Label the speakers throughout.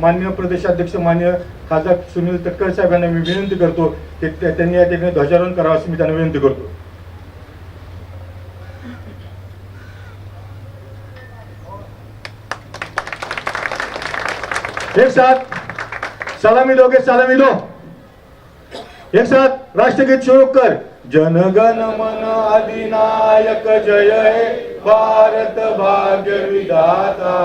Speaker 1: माननीय प्रदेशाध्यक्ष माननीय खासदार सुनील तटकरे साहेबांना मी विनंती करतो की त्यांनी या ठिकाणी ध्वजारोहण करावं असं मी त्यांना विनंती करतो. एक साथ. सलामी दोगे सलामी दो एक साथ. राष्ट्रगीत शुरू कर. जनगण मन अधिनायक जय हे. भारत भाग्य विधाता.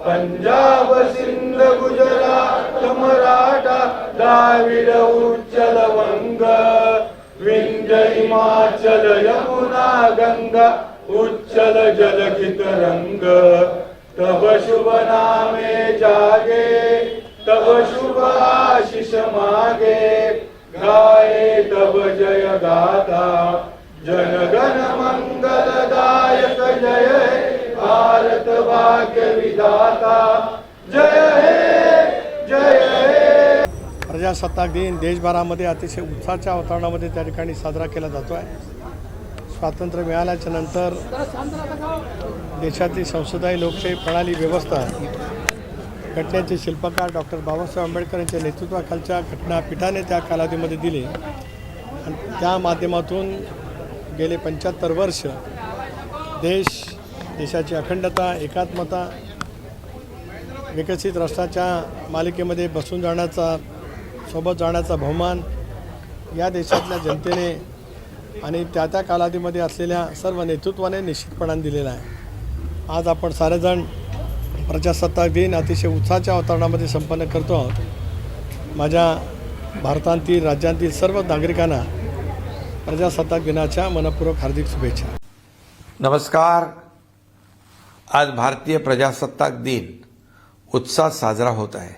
Speaker 1: पंजाब सिंध गुजरात मराठा द्राविड उच्चल वंग विंध्य हिमाचल यमुना गंगा उच्चल जलकित रंग। तब शुभ नामे जागे तब शुभ आशिष मागे। गाये तब जय गाता जनगण मंगलदायक जय। सौभाग्य विधाता जय हे जय हे।
Speaker 2: प्रजासत्ताक दिन देशभरामध्ये अतिशय उत्साहाच्या वातावरणामध्ये त्या ठिकाणी साजरा केला जातो आहे स्वातंत्र्य मिळाल्याच्या नंतर देशातली संसदीय लोकशाही प्रणाली व्यवस्था घटनेचे शिल्पकार डॉक्टर बाबासाहेब आंबेडकर यांच्या नेतृत्वाखालच्या घटनापीठाने त्या कालावधीमध्ये दिले. आणि त्या माध्यमातून गेले पंच्याहत्तर वर्ष देश देशाची अखंडता एकात्मता विकसित राष्ट्राच्या मालिकेमध्ये बसून जाण्याचा सोबत जाण्याचा बहुमान या देशातल्या जनतेने आणि त्या त्या कालावधीमध्ये असलेल्या सर्व नेतृत्वाने निश्चितपणाने दिलेला आहे. आज आपण सारेजण प्रजासत्ताक दिन अतिशय उत्साहाच्या वातावरणामध्ये संपन्न करतो आहोत. माझ्या भारतातील राज्यांतील सर्व नागरिकांना प्रजासत्ताक दिनाच्या मनपूर्वक हार्दिक शुभेच्छा.
Speaker 3: नमस्कार. आज भारतीय प्रजासत्ताक दिन उत्साहात साजरा होत आहे.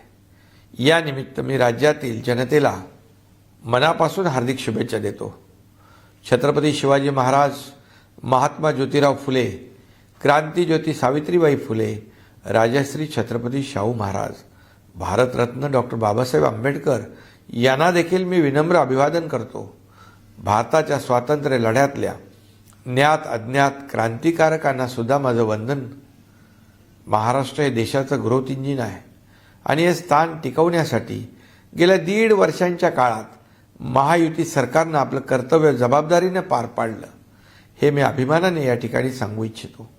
Speaker 3: यानिमित्त मी राज्यातील जनतेला मनापासून हार्दिक शुभेच्छा देतो. छत्रपती शिवाजी महाराज महात्मा ज्योतिराव फुले क्रांतीज्योती सावित्रीबाई फुले राजश्री छत्रपती शाहू महाराज भारतरत्न डॉक्टर बाबासाहेब आंबेडकर यांना देखील मी विनम्र अभिवादन करतो. भारताच्या स्वातंत्र्य लढ्यातल्या ज्ञात अज्ञात क्रांतिकारकांना सुद्धा माझं वंदन. महाराष्ट्र हे देशाचं ग्रोथ इंजिन आहे. आणि हे स्थान टिकवण्यासाठी गेल्या दीड वर्षांच्या काळात महायुती सरकारनं आपलं कर्तव्य जबाबदारीनं पार पाडलं. हे मी अभिमानाने या ठिकाणी सांगू इच्छितो.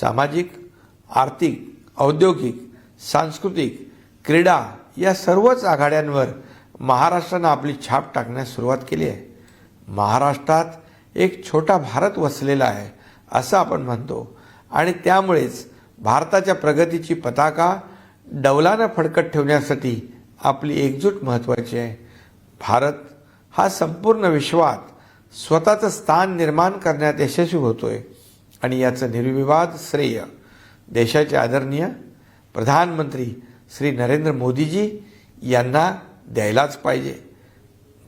Speaker 3: सामाजिक आर्थिक औद्योगिक सांस्कृतिक क्रीडा या सर्वच आघाड्यांवर महाराष्ट्रानं आपली छाप टाकण्यास सुरुवात केली आहे. महाराष्ट्रात एक छोटा भारत वसलेला आहे असं आपण म्हणतो. आणि त्यामुळेच भारताच्या प्रगतीची पताका डौलानं फडकत ठेवण्यासाठी आपली एकजूट महत्त्वाची आहे. भारत हा संपूर्ण विश्वात स्वतःचं स्थान निर्माण करण्यात यशस्वी होतोय. आणि याचं निर्विवाद श्रेय देशाचे आदरणीय प्रधानमंत्री श्री नरेंद्र मोदीजी यांना द्यायलाच पाहिजे.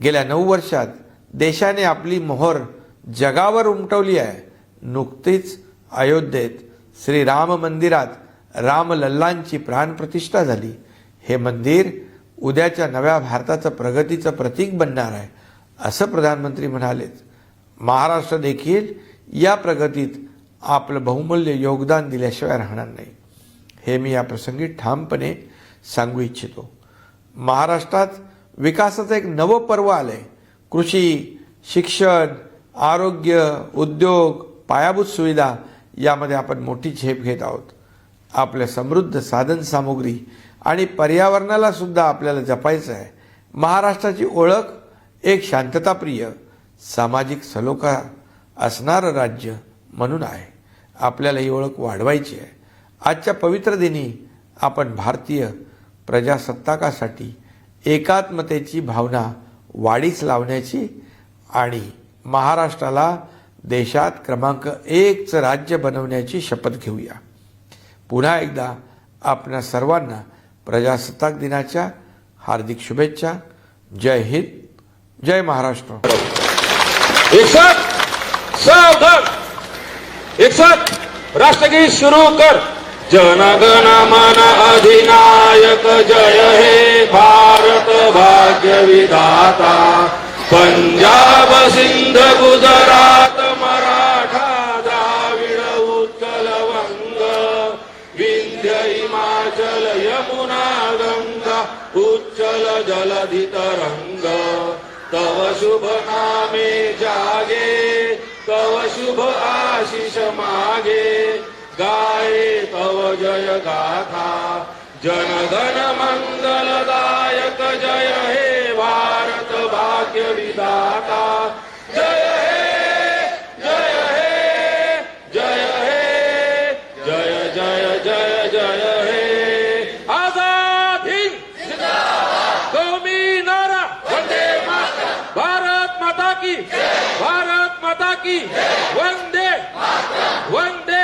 Speaker 3: गेल्या नऊ वर्षात देशाने आपली मोहर जगावर उमटवली आहे. नुकतीच अयोध्येत श्रीराम मंदिरात रामलल्लांची प्राणप्रतिष्ठा झाली. हे मंदिर उद्याच्या नव्या भारताचं प्रगतीचं प्रतीक बनणार आहे असं प्रधानमंत्री म्हणालेत. महाराष्ट्र देखील या प्रगतीत आपलं बहुमूल्य योगदान दिल्याशिवाय राहणार नाही. हे मी या प्रसंगी ठामपणे सांगू इच्छितो. महाराष्ट्रात विकासाचं एक नवं पर्व आलं आहे कृषी शिक्षण आरोग्य उद्योग पायाभूत सुविधा यामध्ये आपण मोठी झेप घेत आहोत. आपल्या समृद्ध साधन सामुग्री आणि पर्यावरणाला सुद्धा आपल्याला जपायचं आहे. महाराष्ट्राची ओळख एक शांतताप्रिय सामाजिक सलोखा असणारं राज्य म्हणून आहे. आपल्याला ही ओळख वाढवायची आहे. आजच्या पवित्र दिनी आपण भारतीय प्रजासत्ताकासाठी एकात्मतेची भावना वाढीस लावण्याची आणि महाराष्ट्राला देशात क्रमांक एकचं राज्य बनवण्याची शपथ घेऊया. पुन्हा एकदा आपल्या सर्वांना प्रजासत्ताक दिनाच्या हार्दिक शुभेच्छा. जय हिंद जय महाराष्ट्र.
Speaker 4: एक साथ सावधान एक साथ राष्ट्रगीत सुरू कर. जनगण मन अधिनायक जय हे भारत भाग्य विधाता पंजाब सिंध गुजरात मराठा द्राविड उत्कल वंग विंध्य हिमाचल यमुना गंगा जलधित रंग। तव शुभ नामे जागे तव शुभ आशिष मागे। गाये तव जय गाथा जनगण मंग भाग्य विधाता जय हे जय हे जय हे जय जय जय जय हे। आझाद हिंद कौमी नारा। वंदे मातरम। भारत माता की। भारत माता की वंदे वंदे